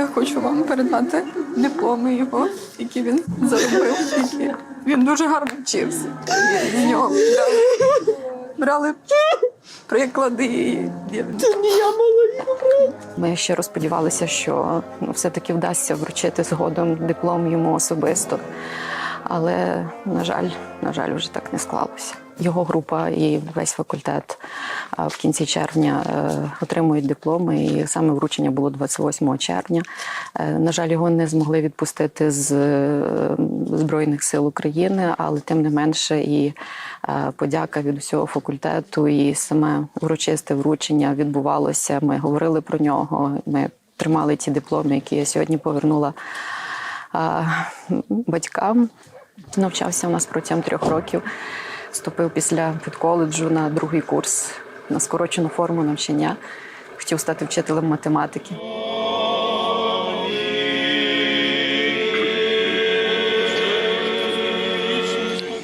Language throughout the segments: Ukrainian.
Я хочу вам передати дипломи його, які він заробив. Які... Він дуже гарно вчився. З нього брали, брали приклади. і я- Ми ще розподівалися, що ну, все-таки вдасться вручити згодом диплом йому особисто. Але, на жаль, на жаль, вже так не склалося. Його група і весь факультет в кінці червня е, отримують дипломи, і саме вручення було 28 червня. Е, На жаль, його не змогли відпустити з е, Збройних сил України, але тим не менше і подяка від усього факультету, і саме урочисте вручення відбувалося. Ми говорили про нього. Ми тримали ті дипломи, які я сьогодні повернула батькам. Навчався у нас протягом трьох років. Вступив після підколеджу на другий курс на скорочену форму навчання. Хотів стати вчителем математики.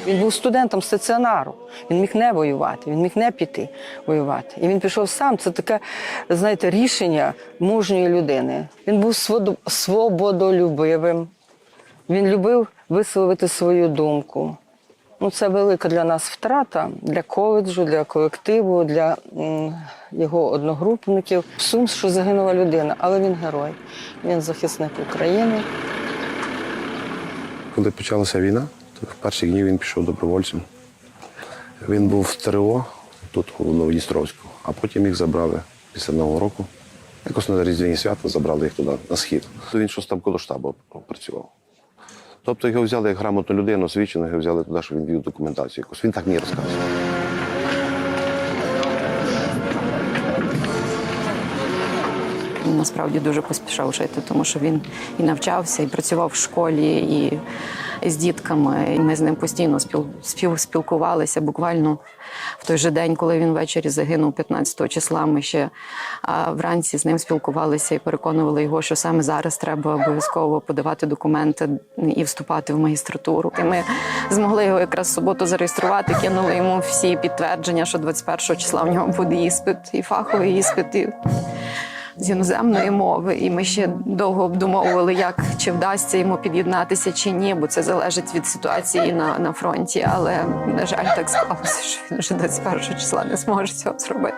Він був студентом стаціонару. Він міг не воювати, він міг не піти воювати. І він пішов сам. Це таке, знаєте, рішення мужньої людини. Він був свободолюбивим. Він любив висловити свою думку. Ну, це велика для нас втрата для коледжу, для колективу, для його одногрупників. Сум, що загинула людина, але він герой. Він захисник України. Коли почалася війна, то в перші дні він пішов добровольцем. Він був в ТРО тут, у Новодністровську, а потім їх забрали після Нового року. Якось на Різдвяні свята забрали їх туди, на схід. Він щось там коло штабу працював. Тобто його взяли як грамотну людину, освічену, його взяли туди, щоб він вів документацію якусь. Він так мені розказував. Насправді дуже поспішав жити, тому що він і навчався, і працював в школі, і, з дітками. І ми з ним постійно спіл, спів, спілкувалися. Буквально в той же день, коли він ввечері загинув 15 числа, ми ще а, вранці з ним спілкувалися і переконували його, що саме зараз треба обов'язково подавати документи і вступати в магістратуру. І ми змогли його якраз в суботу зареєструвати, кинули йому всі підтвердження, що 21 числа в нього буде іспит, і фаховий іспит. І з іноземної мови, і ми ще довго обдумовували, як чи вдасться йому під'єднатися чи ні, бо це залежить від ситуації на, на фронті. Але на жаль, так склалося, що він вже 21 числа не зможе цього зробити.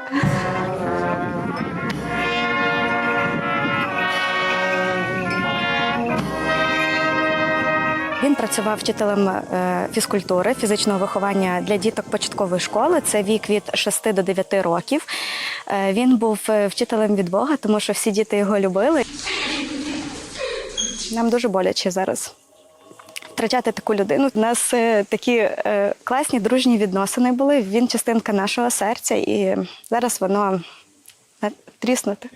Він працював вчителем е, фізкультури, фізичного виховання для діток початкової школи. Це вік від 6 до 9 років. Е, Він був е, вчителем від Бога, тому що всі діти його любили. Нам дуже боляче зараз втрачати таку людину. У нас такі класні дружні відносини були. Він частинка нашого серця, і зараз воно тріснуте.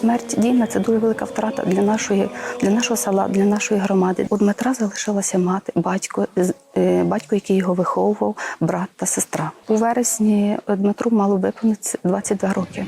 Смерть Діна це дуже велика втрата для нашої, для нашого села, для нашої громади. У Дмитра залишилася мати, батько, е, батько, який його виховував, брат та сестра. У вересні Дмитру мало виповнитися 22 роки.